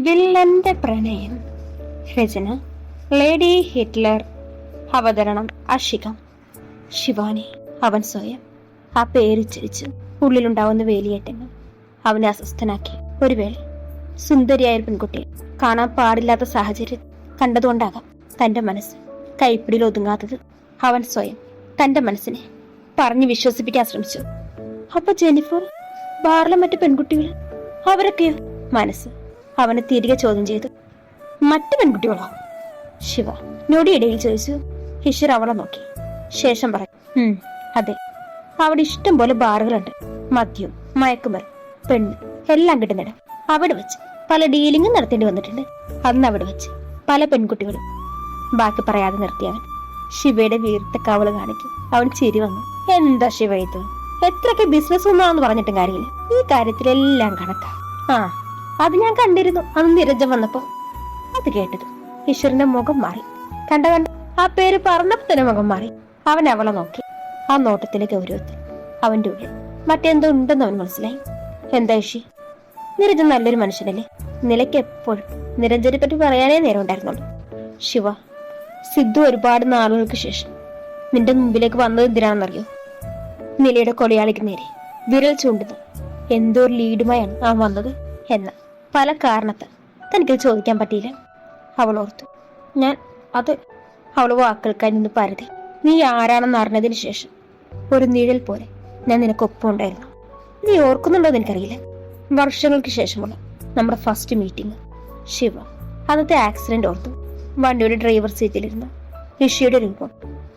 വില്ലന്റെ പ്രണയം. രചന lady Hitler. അവതരണം അഷികം ശിവാനി അവൻ സ്വയം. ആ പേര് പേരുച്ചരിച്ച് ഉള്ളിലുണ്ടാവുന്ന വേലിയേറ്റങ്ങൾ അവനെ അസ്വസ്ഥനാക്കി. ഒരു വേള സുന്ദരിയായ പെൺകുട്ടിയെ കാണാൻ പാടില്ലാത്ത സാഹചര്യം കണ്ടതുകൊണ്ടാകാം തന്റെ മനസ്സ് കൈപ്പിടിയിൽ ഒതുങ്ങാത്തത്. അവൻ സ്വയം തന്റെ മനസ്സിനെ പറഞ്ഞു വിശ്വസിപ്പിക്കാൻ ശ്രമിച്ചു. അപ്പൊ ജെനിഫർ ബാറിലെ മറ്റു പെൺകുട്ടികൾ അവരൊക്കെയോ മനസ്സ് അവനെ തിരികെ ചോദ്യം ചെയ്തു. മറ്റു പെൺകുട്ടികളോ? ശിവ നൊടിയിടയിൽ ചോദിച്ചു. ഹിഷർ അവളെ നോക്കി. ശേഷം പറഞ്ഞു. അതെ. അവിടെ ഇഷ്ടം പോലെ ബാറുകളുണ്ട്. മദ്യവും മയക്കുമരുന്ന് പെണ്ണ് എല്ലാം കിട്ടുന്നിടം. അവിടെ വെച്ച് പല ഡീലിംഗും നടത്തേണ്ടി വന്നിട്ടുണ്ട്. അന്ന് അവിടെ വെച്ച് പല പെൺകുട്ടികളും. ബാക്കി പറയാതെ നിർത്തി അവൻ. ശിവയുടെ വീർത്ത കവൾ കാണിക്കും. അവൻ ചിരി വന്നു. എന്താ ശിവ ഇത്? എത്രയൊക്കെ ബിസിനസ് ഒന്നാന്ന് പറഞ്ഞിട്ടും കാര്യമില്ല. ഈ കാര്യത്തിലെല്ലാം കണക്കാ. ആ അത് ഞാൻ കണ്ടിരുന്നു. അന്ന് നിരഞ്ജൻ വന്നപ്പോ അത് കേട്ടത്. ഈശ്വരന്റെ മുഖം മാറി. കണ്ട കണ്ട. ആ പേര് പറഞ്ഞപ്പോ തന്നെ മുഖം മാറി. അവൻ അവളെ നോക്കി. ആ നോട്ടത്തിലെ ഗൗരവത്തിൽ അവന്റെ ഉള്ളിൽ. മറ്റെന്തോ ഉണ്ടെന്ന് അവൻ മനസ്സിലായി. എന്താ ഇഷി നിരഞ്ജൻ നല്ലൊരു മനുഷ്യനല്ലേ? നിലയ്ക്ക് എപ്പോഴും നിരഞ്ജനെ പറ്റി പറയാനേ നേരം ഉണ്ടായിരുന്നുള്ളൂ. ശിവ സിദ്ധു ഒരുപാട് നാളുകൾക്ക് ശേഷം നിന്റെ മുമ്പിലേക്ക് വന്നത് എന്തിനാണെന്നറിയോ? നിലയുടെ കൊലയാളിക്ക് നേരെ വിരൽ ചൂണ്ടുന്നു. എന്തോ ഒരു ലീഡുമായാണ് അവൻ വന്നത് എന്ന പല കാരണത്താൽ തനിക്കത് ചോദിക്കാൻ പറ്റിയില്ല. അവൾ ഓർത്തു. ഞാൻ അത് അവൾ വാക്കുകൾക്കായി നിന്ന് പരതി. നീ ആരാണെന്ന് അറിഞ്ഞതിന് ശേഷം ഒരു നിഴൽ പോലെ ഞാൻ നിനക്കൊപ്പം ഉണ്ടായിരുന്നു. നീ ഓർക്കുന്നുണ്ടോ എന്ന് എനിക്കറിയില്ല. വർഷങ്ങൾക്ക് ശേഷമുള്ള നമ്മുടെ ഫസ്റ്റ് മീറ്റിംഗ് ശിവ അന്നത്തെ ആക്സിഡന്റ് ഓർത്തു. വണ്ടിയുടെ ഡ്രൈവർ സീറ്റിലിരുന്ന ഋഷിയുടെ രൂപം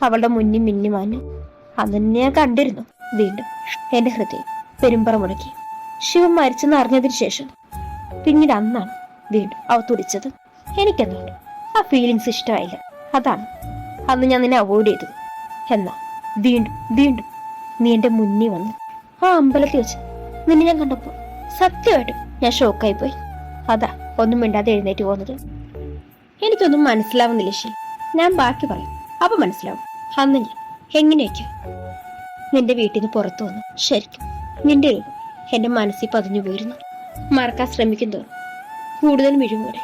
അവളുടെ മുന്നിൽ മിന്നി മാഞ്ഞു. അന്ന് ഞാൻ കണ്ടിരുന്നു. വീണ്ടും എന്റെ ഹൃദയം പെരുമ്പറ മുടക്കി. ശിവ മരിച്ചെന്ന് അറിഞ്ഞതിന് ശേഷം പിന്നീട് അന്നാണ് വീണ്ടും അവ തുടിച്ചത് എനിക്കെന്തുകൊണ്ട് ആ ഫീലിങ്സ് ഇഷ്ടമായില്ല അതാണ്. അന്ന് ഞാൻ നിന്നെ അവോയ്ഡ് ചെയ്തത് എന്നാ വീണ്ടും വീണ്ടും നീ എന്റെ മുന്നിൽ വന്നു ആ അമ്പലത്തിൽ വെച്ച് നിന്നെ ഞാൻ കണ്ടപ്പോൾ സത്യമായിട്ടും ഞാൻ ഷോക്കായി പോയി. അതാ ഒന്നും മിണ്ടാതെ എഴുന്നേറ്റ് പോകുന്നത്. എനിക്കൊന്നും മനസ്സിലാവുന്നില്ല ശരി. ഞാൻ ബാക്കി പറയും. അപ്പൊ മനസ്സിലാവും. അന്ന് ഞാൻ എങ്ങനെയൊക്കെയോ നിന്റെ വീട്ടിൽ നിന്ന് പുറത്തു വന്നു. ശരിക്കും നിന്റെ രൂപം എന്റെ മനസ്സിൽ പതിഞ്ഞു പോയിരുന്നു മറക്കാൻ ശ്രമിക്കും തോറും കൂടുതൽ മിഴിവോടെ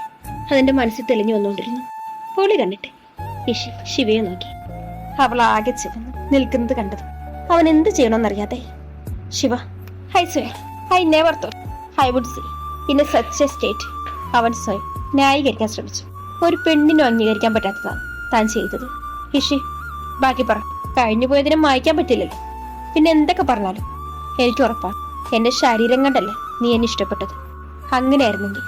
അതെന്റെ മനസ്സിൽ തെളിഞ്ഞു വന്നുകൊണ്ടിരുന്നു. പൊളി കണ്ടിട്ട്. ഇഷി ശിവയെ നോക്കി. അവൾ ആകെ ചിവന്ന്. നിൽക്കുന്നത് കണ്ടത്. അവൻ എന്ത് ചെയ്യണമെന്നറിയാതെ. ശിവ ഹൈ suya I never thought I would see in a such a state അവൻ സ്വയം ന്യായീകരിക്കാൻ ശ്രമിച്ചു. ഒരു പെണ്ണിനും അംഗീകരിക്കാൻ പറ്റാത്തതാണ് താൻ ചെയ്തത്. ഹിഷി ബാക്കി പറ. കഴിഞ്ഞു പോയതിനെ മായ്ക്കാൻ പറ്റില്ലല്ലോ. പിന്നെ എന്തൊക്കെ പറഞ്ഞാലും? എനിക്ക് ഉറപ്പാണ്. എന്റെ ശരീരം കണ്ടല്ലേ? നീ എന്നെ ഇഷ്ടപ്പെട്ടത്. അങ്ങനെയായിരുന്നെങ്കിൽ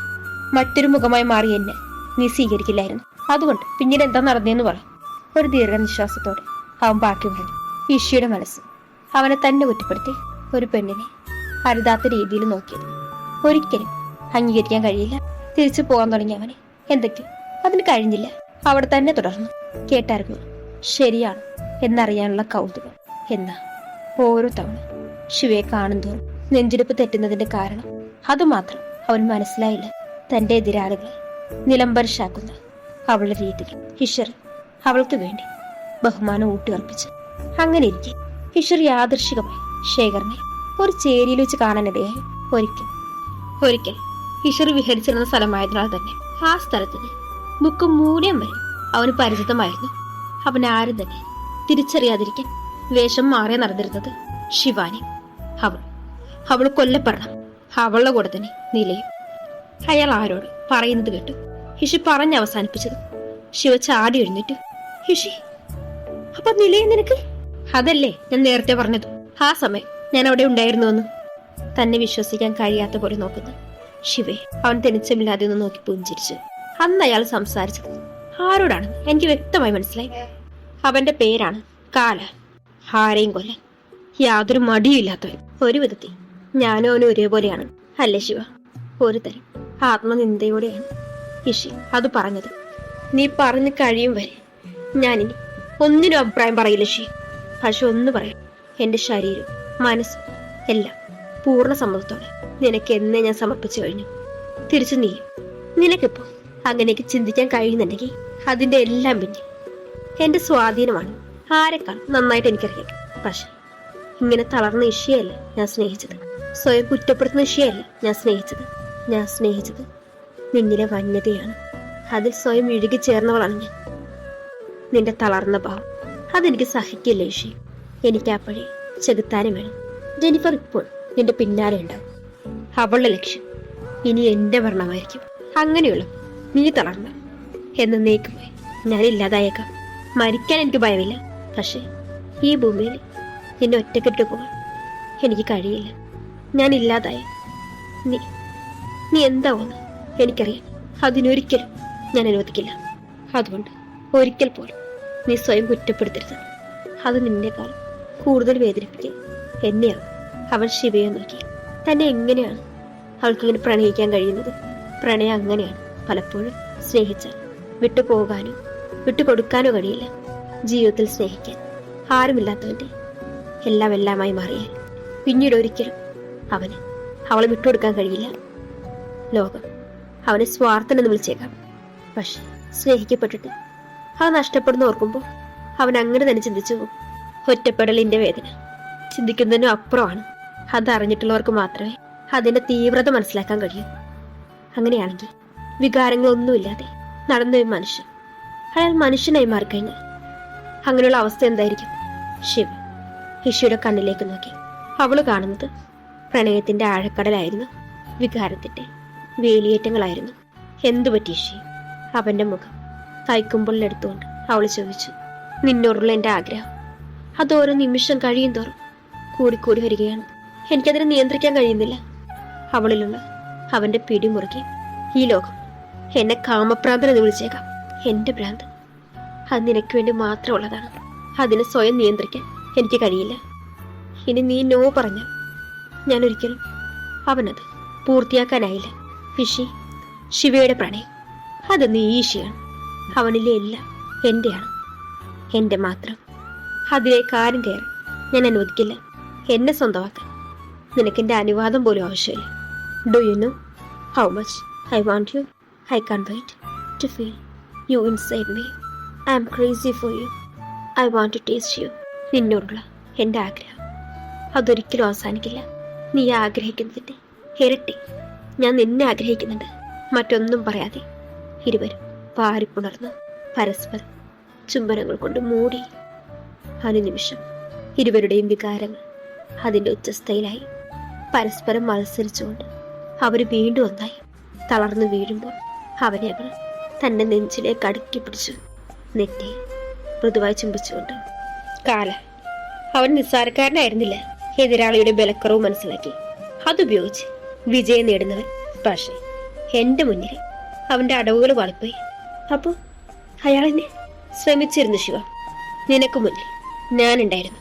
മറ്റൊരു മുഖമായി മാറി എന്നെ നീ സ്വീകരിക്കില്ലായിരുന്നു. അതുകൊണ്ട് പിന്നീട് എന്താ നടന്നതെന്ന് പറ. ഒരു ദീർഘനിശ്വാസത്തോടെ അവൻ ബാക്കി പറഞ്ഞു ഈശോയുടെ മനസ്സ് അവനെ തന്നെ കുറ്റപ്പെടുത്തി ഒരു പെണ്ണിനെ അരുതാത്ത രീതിയിൽ നോക്കിയത്. ഒരിക്കലും അംഗീകരിക്കാൻ കഴിയില്ല. തിരിച്ചു പോകാൻ തുടങ്ങി അവനെ എന്തൊക്കെ അതിന് കഴിഞ്ഞില്ല. അവിടെ തന്നെ തുടർന്നു. കേട്ടായിരുന്നു ശരിയാണ് എന്നറിയാനുള്ള കൗതുകം. എന്നാ ഓരോ തവണ ശിവയെ കാണുന്തോറും നെഞ്ചിടിപ്പ് തെറ്റുന്നതിന്റെ കാരണം. അതുമാത്രം അവൻ മനസ്സിലായില്ല. തന്റെ എതിരാളികളെ നിലംപരിശാക്കുന്ന അവളുടെ രീതികൾ ഹിഷർ അവൾക്ക് വേണ്ടി ബഹുമാനം ഊട്ടിയുറപ്പിച്ചു. അങ്ങനെ ഇരിക്കെ ഹിഷർ യാദൃശികമായി ശേഖറിനെ ഒരു ചേരിയിൽ വെച്ച് കാണാനിടയായി. ഒരിക്കൽ ഒരിക്കൽ ഹിഷർ വിഹരിച്ചിരുന്ന സ്ഥലമായതിനാൽ തന്നെ ആ സ്ഥലത്തിന് മുക്കും മൂടിയം വരെ അവന് പരിചിതമായിരുന്നു. അവൻ ആരും തന്നെ തിരിച്ചറിയാതിരിക്കാൻ വേഷം മാറിയ നടന്നിരുന്നത് ശിവാനി അവൾ. അവൾ കൊല്ലപ്പെടണം. അവളുടെ കൂടെ തന്നെ നിലയും. അയാൾ ആരോട് പറയുന്നത് കേട്ടു ഹിഷി പറഞ്ഞ് അവസാനിപ്പിച്ചത്. ശിവ ചാടി എഴുന്നേറ്റു ഹിഷി അപ്പൊ നിലയും നിനക്ക്? അതല്ലേ ഞാൻ നേരത്തെ പറഞ്ഞത്. ആ സമയം ഞാൻ അവിടെ ഉണ്ടായിരുന്നുവെന്ന്. തന്നെ വിശ്വസിക്കാൻ കഴിയാത്ത പോലെ നോക്കുന്നു ശിവേ അവൻ തെളിച്ചമില്ലാതെ ഒന്ന് നോക്കി പുഞ്ചിരിച്ചു. അന്ന് അയാൾ സംസാരിച്ചത് ആരോടാണ് എനിക്ക് വ്യക്തമായി മനസ്സിലായി. അവന്റെ പേരാണ് കാല. ആരെയും കൊല്ലാൻ യാതൊരു മടിയില്ലാത്തവൻ ഒരു വിധത്തിൽ ഞാനും അവനും ഒരേപോലെയാണ്. അല്ലേ ശിവ? ഒരു തരം. ആത്മനിന്ദയോടെയാണ് ഇഷി അത് പറഞ്ഞത്. നീ പറഞ്ഞു കഴിയും വരെ. ഞാനിനി ഒന്നിനും അഭിപ്രായം പറയില്ല ഷി പക്ഷെ ഒന്ന് പറയാം. എന്റെ ശരീരം മനസ്സ് എല്ലാം പൂർണ സമ്മതത്തോടെ നിനക്ക് എന്നെ ഞാൻ സമർപ്പിച്ചു കഴിഞ്ഞു. തിരിച്ചു നീ. നിനക്കിപ്പോ അങ്ങനെയൊക്കെ ചിന്തിക്കാൻ കഴിയുന്നുണ്ടെങ്കിൽ അതിന്റെ എല്ലാം പിന്നെ എന്റെ സ്വാധീനമാണ് ആരെക്കാൾ നന്നായിട്ട് എനിക്കറിയാം. പക്ഷെ ഇങ്ങനെ തളർന്ന ഇഷയല്ല ഞാൻ സ്നേഹിച്ചത്. സ്വയം കുറ്റപ്പെടുത്തുന്ന വിഷയമല്ല ഞാൻ സ്നേഹിച്ചത്? ഞാൻ സ്നേഹിച്ചത് നിന്നിലെ വന്യതയാണ്. അതിൽ സ്വയം ഇഴുകി ചേർന്നവളാണ് ഞാൻ. നിന്റെ തളർന്ന ഭാവം. അതെനിക്ക് സഹിക്കില്ല ഇഷി എനിക്ക് അപ്പോഴേ ചെകുത്താനും വേണം. ജെനിഫർ ഇപ്പോൾ നിന്റെ പിന്നാലെ ഉണ്ടാവും. അവളുടെ ലക്ഷ്യം ഇനി എന്റെ ഭരണമായിരിക്കും. അങ്ങനെയുള്ള. നീ തളർന്ന. എന്ന് നീക്കുമ്പോൾ ഞാൻ ഇല്ലാതായേക്കാം. മരിക്കാൻ എനിക്ക് ഭയമില്ല. പക്ഷേ ഈ ഭൂമിയിൽ നിന്നെ ഒറ്റക്കെട്ട് പോകാൻ എനിക്ക് കഴിയില്ല. ഞാൻ ഇല്ലാതായ നീ നീ എന്താവെന്ന് എനിക്കറിയാം. അതിനൊരിക്കലും ഞാൻ അനുവദിക്കില്ല. അതുകൊണ്ട് ഒരിക്കൽ പോലും നീ സ്വയം കുറ്റപ്പെടുത്തരുത്. അത് നിന്നേക്കാൾ കൂടുതൽ വേദനിപ്പിക്കുക എന്നെയാണ് അവൻ ശിവയെ നോക്കി തന്നെ എങ്ങനെയാണ് അവൾക്കിങ്ങനെ പ്രണയിക്കാൻ കഴിയുന്നത്? പ്രണയം അങ്ങനെയാണ് പലപ്പോഴും സ്നേഹിച്ചാൽ വിട്ടുപോകാനോ വിട്ടുകൊടുക്കാനോ കഴിയില്ല. ജീവിതത്തിൽ സ്നേഹിക്കാൻ ആരുമില്ലാത്തവന്റെ എല്ലാം എല്ലാമായി മാറിയാൽ പിന്നീട് ഒരിക്കലും അവന്. അവളെ വിട്ടുകൊടുക്കാൻ കഴിയില്ല. ലോകം അവനെ സ്വാർത്ഥനെന്ന് വിളിച്ചേക്കാം. പക്ഷെ സ്നേഹിക്കപ്പെട്ടിട്ട് അത് നഷ്ടപ്പെടുന്ന ഓർക്കുമ്പോൾ അവൻ അങ്ങനെ തന്നെ ചിന്തിച്ചു പോകും. വേദന ചിന്തിക്കുന്നതിനും അപ്പുറമാണ്. അതറിഞ്ഞിട്ടുള്ളവർക്ക് മാത്രമേ അതിന്റെ തീവ്രത മനസ്സിലാക്കാൻ കഴിയൂ. അങ്ങനെയാണെങ്കിൽ വികാരങ്ങളൊന്നുമില്ലാതെ നടന്ന ഒരു മനുഷ്യൻ അയാൾ മനുഷ്യനായി മാറിക്കഴിഞ്ഞാൽ അങ്ങനെയുള്ള അവസ്ഥ എന്തായിരിക്കും? ശിവ ഋഷിയുടെ കണ്ണിലേക്ക് നോക്കി. അവൾ കാണുന്നത് പ്രണയത്തിന്റെ ആഴക്കടലായിരുന്നു വികാരത്തിന്റെ വേലിയേറ്റങ്ങളായിരുന്നു. എന്തു പറ്റി ഷി അവന്റെ മുഖം കൈക്കുമ്പിളിലെടുത്തുകൊണ്ട് അവൾ ചോദിച്ചു. നിന്നോടുള്ള എന്റെ ആഗ്രഹം. അത് ഓരോ നിമിഷം കഴിയും തോറും കൂടിക്കൂടി വരികയാണ്. എനിക്കതിനെ നിയന്ത്രിക്കാൻ കഴിയുന്നില്ല. അവളിലുള്ള അവന്റെ പിടി മുറുകി. ഈ ലോകം എന്നെ കാമപ്രാന്തൻ എന്ന് വിളിച്ചേക്കാം. എന്റെ ഭ്രാന്ത്. അത് നിനക്ക് വേണ്ടി മാത്രമുള്ളതാണ്. അതിനെ സ്വയം നിയന്ത്രിക്കാൻ എനിക്ക് കഴിയില്ല. ഇനി നീ നോ പറഞ്ഞ ഞാൻ ഒരിക്കലും അവനത് പൂർത്തിയാക്കാനായില്ല. ഫിഷി ശിവയുടെ പ്രണയം അത് നീ ഈശയാണ്. അവനിലെ എല്ലാം എന്റെയാണ്. എന്റെ മാത്രം. അതിലേക്ക് ആരും കയറി ഞാൻ അനുവദിക്കില്ല. എന്നെ സ്വന്തമാക്കാൻ. നിനക്കെന്റെ അനുവാദം പോലും ആവശ്യമില്ല. Do you know how much I want you I can't wait to feel you inside me I am crazy for you I want to taste you നിന്നോടുള്ള എന്റെ ആഗ്രഹം അതൊരിക്കലും അവസാനിക്കില്ല. നീ ആഗ്രഹിക്കുന്നതിന്റെ ഇരട്ടി. ഞാൻ നിന്നെ ആഗ്രഹിക്കുന്നുണ്ട് മറ്റൊന്നും പറയാതെ ഇരുവരും പാരിപ്പുണർന്ന് പരസ്പരം ചുംബനങ്ങൾ കൊണ്ട് മൂടി. അനുനിമിഷം ഇരുവരുടെയും വികാരങ്ങൾ അതിന്റെ ഉച്ചസ്ഥയിലായി. പരസ്പരം മത്സരിച്ചുകൊണ്ട് അവർ വീണ്ടും ഒന്നായി. തളർന്നു വീഴുമ്പോൾ അവനെ അവൾ തന്റെ നെഞ്ചിലേക്ക് അടുക്കി പിടിച്ചു. നെറ്റി മൃദുവായി ചുംബിച്ചുകൊണ്ട് കാല അവൻ നിസ്സാരക്കാരനായിരുന്നില്ല. എതിരാളിയുടെ ബലക്കുറവ് മനസ്സിലാക്കി. അതുപയോഗിച്ച് വിജയം നേടുന്നവൻ പക്ഷേ എന്റെ മുന്നിൽ അവന്റെ അടവുകൾ വാളിപ്പോയി. അപ്പോൾ അയാൾ എന്നെ ശ്രമിച്ചിരുന്നു ശിവ. നിനക്ക് മുന്നിൽ ഞാനുണ്ടായിരുന്നു.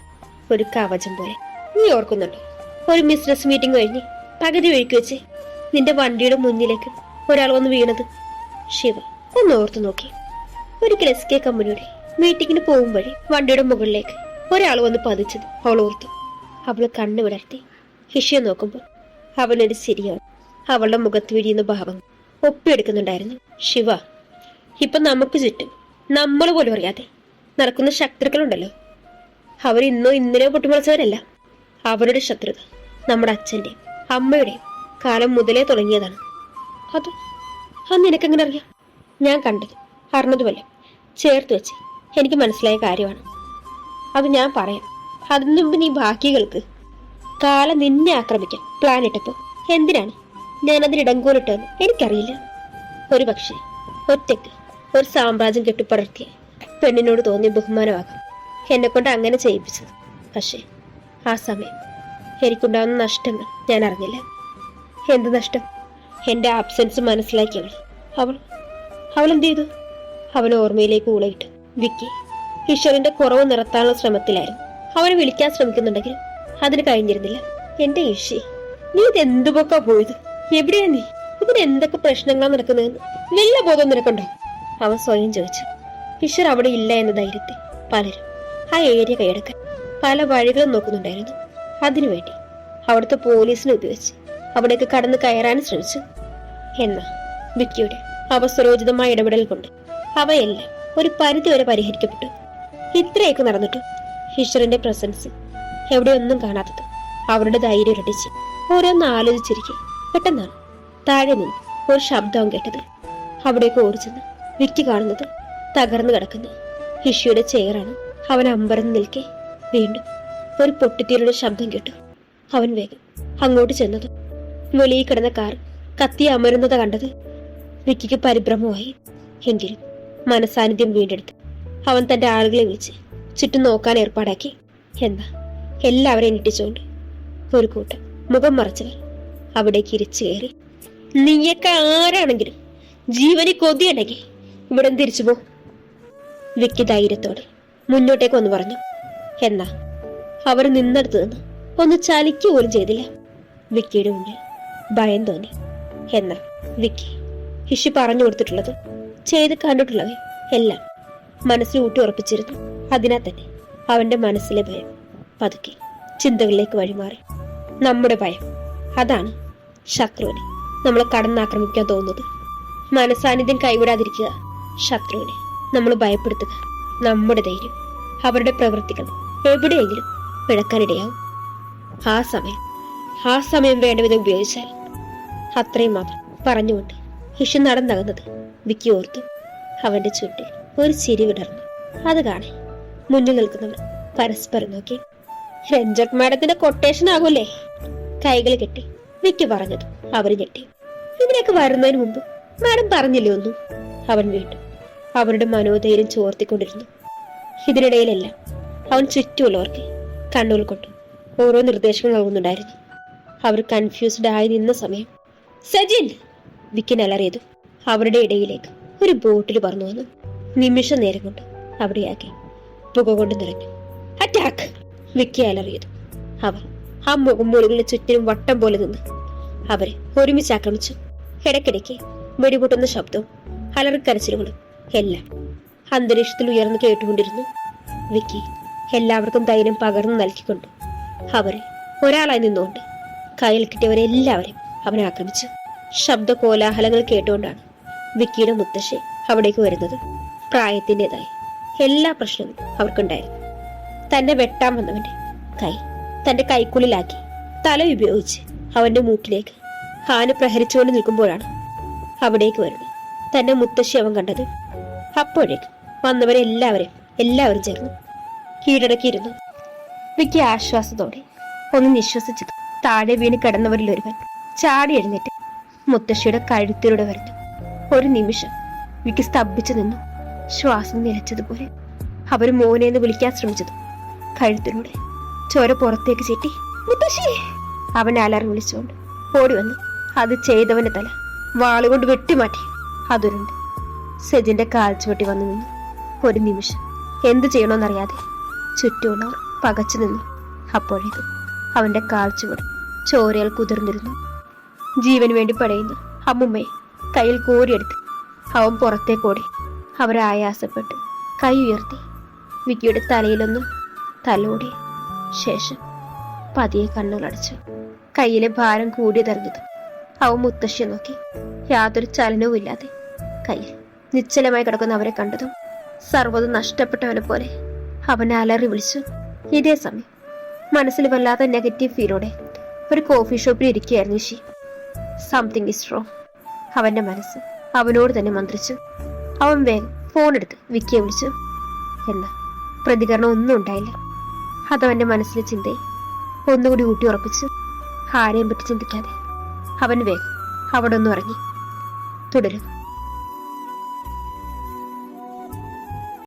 ഒരു കവചം പോലെ. നീ ഓർക്കുന്നുണ്ടോ? ഒരു ബിസിനസ് മീറ്റിംഗ് കഴിഞ്ഞ് പകുതി വഴിക്ക് വെച്ച് നിന്റെ വണ്ടിയുടെ മുന്നിലേക്ക് ഒരാൾ വന്ന് വീണത്. ശിവ ഒന്ന് ഓർത്തു നോക്കി. ഒരിക്കൽ എസ് കെ കമ്പനിയുടെ മീറ്റിങ്ങിന് പോകുമ്പോഴേ വണ്ടിയുടെ മുകളിലേക്ക് ഒരാൾ വന്ന് പതിച്ചത്. അവൾ ഓർത്തു. അവൾ കണ്ണു വിടർത്തി. ഹിഷയെ നോക്കുമ്പോൾ അവനൊരു ശരിയാണ് അവളുടെ മുഖത്ത് വിരിയുന്ന ഭാവം ഒപ്പിയെടുക്കുന്നുണ്ടായിരുന്നു. ശിവ ഇപ്പൊ നമുക്ക് ചുറ്റും നമ്മൾ പോലും അറിയാതെ നടക്കുന്ന ശത്രുക്കളുണ്ടല്ലോ. ഇന്നോ ഇന്നലെയോ പൊട്ടിമുളച്ചവരല്ല. അവരുടെ ശത്രുത നമ്മുടെ അച്ഛന്റെയും അമ്മയുടെയും കാലം മുതലേ തുടങ്ങിയതാണ്. അത് അത് നിനക്കെങ്ങനെ അറിയാം? ഞാൻ കണ്ടത് അറിഞ്ഞതുമല്ല ചേർത്ത് വെച്ച് എനിക്ക് മനസ്സിലായ കാര്യമാണ്. അത് ഞാൻ പറയാം. അതിനു മുമ്പ് നീ ബാക്കികൾക്ക് കാലം നിന്നെ ആക്രമിക്കാൻ പ്ലാൻ ഇട്ടപ്പോൾ എന്തിനാണ് ഞാൻ അതിന് ഇടങ്കോലിട്ടെന്ന് എനിക്കറിയില്ല. ഒരു പക്ഷേ ഒറ്റയ്ക്ക് ഒരു സാമ്രാജ്യം കെട്ടിപ്പടർത്തിയ പെണ്ണിനോട് തോന്നിയ ബഹുമാനമാകാം എന്നെ കൊണ്ട് അങ്ങനെ ചെയ്യിപ്പിച്ചത്. പക്ഷേ ആ സമയം എനിക്കുണ്ടാകുന്ന നഷ്ടങ്ങൾ ഞാൻ അറിഞ്ഞില്ല. എന്ത് നഷ്ടം? എന്റെ ആബ്സെൻസ് മനസ്സിലാക്കി അവൾ അവൾ അവൾ എന്ത് ചെയ്തു? അവൻ ഓർമ്മയിലേക്ക് ഊളയിട്ട് വിക്കി. ഈശ്വരന്റെ കുറവ് നിറത്താനുള്ള ശ്രമത്തിലായിരുന്നു. അവനെ വിളിക്കാൻ ശ്രമിക്കുന്നുണ്ടെങ്കിലും അതിന് കഴിഞ്ഞിരുന്നില്ല. എന്റെ ഈശി നീ ഇത് എന്തു പൊക്കാ പോയത്? എവിടെയാ നീ? ഇതിന് എന്തൊക്കെ പ്രശ്നങ്ങളാ നടക്കുന്നതെന്ന്? നല്ല ബോധം നിനക്കുണ്ടോ? അവൻ സ്വയം ചോദിച്ചു. ഈശ്വർ അവിടെ ഇല്ല എന്ന ധൈര്യത്തിൽ പലരും ആ ഏരിയ കൈയടക്കാൻ പല വഴികളും നോക്കുന്നുണ്ടായിരുന്നു. അതിനുവേണ്ടി അവിടുത്തെ പോലീസിനെ ഉപയോഗിച്ച് അവിടേക്ക് കടന്നു കയറാനും ശ്രമിച്ചു. എന്നാ വിക്കിയുടെ അവസരോചിതമായ ഇടപെടൽ കൊണ്ട് അവയെല്ലാം ഒരു പരിധി വരെ പരിഹരിക്കപ്പെട്ടു. ഇത്രയൊക്കെ നടന്നിട്ടും ഈശ്വരന്റെ പ്രസൻസ്. എവിടെയൊന്നും കാണാത്തത്. അവരുടെ ധൈര്യം ഇരട്ടിച്ച്. ഓരോന്ന് ആലോചിച്ചിരിക്കെ. പെട്ടെന്നാണ്. താഴെ നിന്ന് ഒരു ശബ്ദവും കേട്ടത്. അവിടേക്ക് ഓടിച്ചെന്ന് വിക്കി കാണുന്നത് തകർന്നു കിടക്കുന്നു. ഹിഷിയുടെ ചെയറാണ് അവൻ അമ്പരന്ന് നിൽക്കെ. വീണ്ടും ഒരു പൊട്ടിത്തീരുടെ ശബ്ദം കേട്ടു. അവൻ വേഗം അങ്ങോട്ട് ചെന്നത്. വെളിയിൽ കിടന്ന കാർ കത്തി അമരുന്നത് കണ്ടത് വിക്കിക്ക് പരിഭ്രമമായി. എങ്കിലും മനസാന്നിധ്യം വീണ്ടെടുത്ത്. അവൻ തന്റെ ആളുകളെ വിളിച്ച് ചുറ്റും നോക്കാൻ ഏർപ്പാടാക്കി. എന്താ? എല്ലാവരെയും ഞെട്ടിച്ചുകൊണ്ട് ഒരു കൂട്ടം മുഖം മറച്ചവർ അവിടേക്ക് ഇരിച്ചു കയറി. നീയൊക്കെ ആരാണെങ്കിലും ജീവന് കൊതിയുണ്ടെങ്കിൽ ഇവിടെ തിരിച്ചു പോ. വിക്കി ധൈര്യത്തോടെ മുന്നോട്ടേക്ക് ഒന്ന് പറഞ്ഞു. എന്നാ അവർ നിന്നടുത്ത് നിന്ന് ഒന്ന് ചലിക്കുക പോലും ചെയ്തില്ല. വിക്കിയുടെ മുന്നിൽ ഭയം തോന്നി. എന്നാ വിക്കി ഹിഷി പറഞ്ഞു കൊടുത്തിട്ടുള്ളത് ചെയ്ത് കണ്ടിട്ടുള്ളവ എല്ലാം മനസ്സിൽ ഊട്ടി ഉറപ്പിച്ചിരുന്നു. അതിനാൽ തന്നെ അവന്റെ മനസ്സിലെ ഭയം പതുക്കെ ചിന്തകളിലേക്ക് വഴിമാറി. നമ്മുടെ ഭയം. അതാണ് ശത്രുവിനെ നമ്മളെ കടന്നാക്രമിക്കാൻ തോന്നുന്നത്. മനസാന്നിധ്യം കൈവിടാതിരിക്കുക ശത്രുവിനെ നമ്മൾ ഭയപ്പെടുത്തുക. നമ്മുടെ ധൈര്യം അവരുടെ പ്രവൃത്തികൾ എവിടെയെങ്കിലും പിഴക്കാനിടയാവും ആ സമയം ആ സമയം വേണ്ട വിധം ഉപയോഗിച്ചാൽ അത്രയും മാത്രം പറഞ്ഞുകൊണ്ട് ഹിഷു നടന്നകുന്നത് വിക്കി ഓർത്തു അവന്റെ ചുട്ടിൽ ഒരു ചിരി വിടർന്നു. അത് കാണെ മുന്നിൽ നിൽക്കുന്നവർ പരസ്പരം നോക്കി. രഞ്ജക് മാഡത്തിന്റെ കൊട്ടേഷൻ ആകൂലേ? കൈകൾ കെട്ടി വിക്കി പറഞ്ഞത് അവർ ഞെട്ടി. ഇതിനൊക്കെ വരുന്നതിന് മുമ്പ് മാഡം പറഞ്ഞില്ലേ ഒന്നും? അവൻ വീട്ടു അവരുടെ മനോധൈര്യം ചോർത്തിക്കൊണ്ടിരുന്നു. ഇതിനിടയിലെല്ലാം അവൻ ചുറ്റുമുള്ളവർക്ക് കണ്ണുകൾ കൊട്ടു. ഓരോ നിർദ്ദേശങ്ങൾ നൽകുന്നുണ്ടായിരുന്നു. അവർ കൺഫ്യൂസ്ഡ് ആയി നിന്ന സമയം സജിൻ വിക്കിൻ അലറിയതു അവരുടെ ഇടയിലേക്ക് ഒരു ബോട്ടിൽ പറന്നു വന്നു. നിമിഷ നേരം കൊണ്ട് അവിടെയാക്കി. പുക കൊണ്ട് നിറഞ്ഞു. അറ്റാക്ക് വിക്കി അലറിയത് അവർ ആ മുഖംമൂലുകളുടെ ചുറ്റിനും വട്ടം പോലെ നിന്ന് അവരെ ഒരുമിച്ച് ആക്രമിച്ചു. ഇടയ്ക്കിടയ്ക്ക് വെടിപൊട്ടുന്ന ശബ്ദവും അലറിക്കരച്ചിലുകളും എല്ലാം അന്തരീക്ഷത്തിൽ ഉയർന്നു കേട്ടുകൊണ്ടിരുന്നു. വിക്കി എല്ലാവർക്കും ധൈര്യം പകർന്നു നൽകിക്കൊണ്ട് അവരെ ഒരാളായി നിന്നുകൊണ്ട് കയ്യിൽ കിട്ടിയവരെ എല്ലാവരെയും അവൻ ആക്രമിച്ചു. ശബ്ദ കോലാഹലങ്ങൾ കേട്ടുകൊണ്ടാണ് വിക്കിയുടെ മുത്തശ്ശി അവിടേക്ക് വരുന്നത്. പ്രായത്തിന്റെതായ എല്ലാ പ്രശ്നവും അവർക്കുണ്ടായിരുന്നു. തന്നെ വെട്ടാൻ വന്നവന്റെ കൈ തന്റെ കൈക്കുള്ളിലാക്കി തല ഉപയോഗിച്ച് അവന്റെ മൂക്കിലേക്ക് ഹാന് പ്രഹരിച്ചുകൊണ്ട് നിൽക്കുമ്പോഴാണ് അവിടേക്ക് വരുന്നത്. തന്റെ മുത്തശ്ശി അവൻ കണ്ടത് അപ്പോഴേക്ക് വന്നവരെ എല്ലാവരെയും എല്ലാവരും ചേർന്ന് കീഴടക്കിയിരുന്നു. വിക്കി ആശ്വാസത്തോടെ ഒന്ന് നിശ്വസിച്ചത് താഴെ വീണ് കിടന്നവരിൽ ഒരുവൻ ചാടി എഴുന്നേറ്റ് മുത്തശ്ശിയുടെ കഴുത്തിലൂടെ വരുന്നു. ഒരു നിമിഷം വിക്കി സ്തംഭിച്ചു നിന്നു. ശ്വാസം നിലച്ചതുപോലെ അവർ മോനെന്ന് വിളിക്കാൻ ശ്രമിച്ചത് കഴുത്തിലൂടെ ചോര പുറത്തേക്ക് ചീറ്റി മുത്തശ്ശി! അവൻ അലറി വിളിച്ചുകൊണ്ട് ഓടി വന്നു അത് ചെയ്തവന്റെ തല വാളുകൊണ്ട് വെട്ടിമാറ്റി. അതുരുണ്ട് സെജിന്റെ കാൽ ചുവട്ടി വന്നു നിന്നു. ഒരു നിമിഷം എന്തു ചെയ്യണമെന്നറിയാതെ ചുറ്റുമുള്ളവർ പകച്ചു നിന്നു. അപ്പോഴേക്കും അവന്റെ കാൽ ചുവട് ചോരയാൽ കുതിർന്നിരുന്നു. ജീവന് വേണ്ടി പടയുന്ന അമ്മുമ്മയെ കയ്യിൽ കോരിയെടുത്ത് അവൻ പുറത്തേക്കോടി അവരായാസപ്പെട്ട് കൈ ഉയർത്തി. വിക്കിയുടെ തലയിലൊന്നും തലോടി ശേഷം പതിയെ കണ്ണുകളടച്ചു കയ്യിലെ ഭാരം കൂടിയതറിഞ്ഞത് അവ മുത്തശ്ശിയെ നോക്കി. യാതൊരു ചലനവും ഇല്ലാതെ കയ്യിൽ നിശ്ചലമായി കിടക്കുന്ന അവരെ കണ്ടതും സർവതും നഷ്ടപ്പെട്ടവനെ പോലെ അവൻ അലറി വിളിച്ചു. ഇതേ സമയം മനസ്സിൽ വല്ലാത്ത നെഗറ്റീവ് ഫീലോടെ ഒരു കോഫി ഷോപ്പിൽ ഇരിക്കുകയായിരുന്നു ഷി സംതിങ് ഇസ് റോങ് അവന്റെ മനസ്സ് അവനോട് തന്നെ മന്ത്രിച്ചു. അവൻ വേഗം ഫോൺ എടുത്ത് വിക്കിയെ വിളിച്ചു. എന്നാ പ്രതികരണം ഒന്നും ഉണ്ടായില്ല. അതവന്റെ മനസ്സിലെ ചിന്തയെ ഒന്നുകൂടി ഊട്ടി ഉറപ്പിച്ചു. ആരെയും പറ്റി ചിന്തിക്കാതെ അവൻ വേഗം അവിടെ ഒന്നും ഇറങ്ങി തുടരും.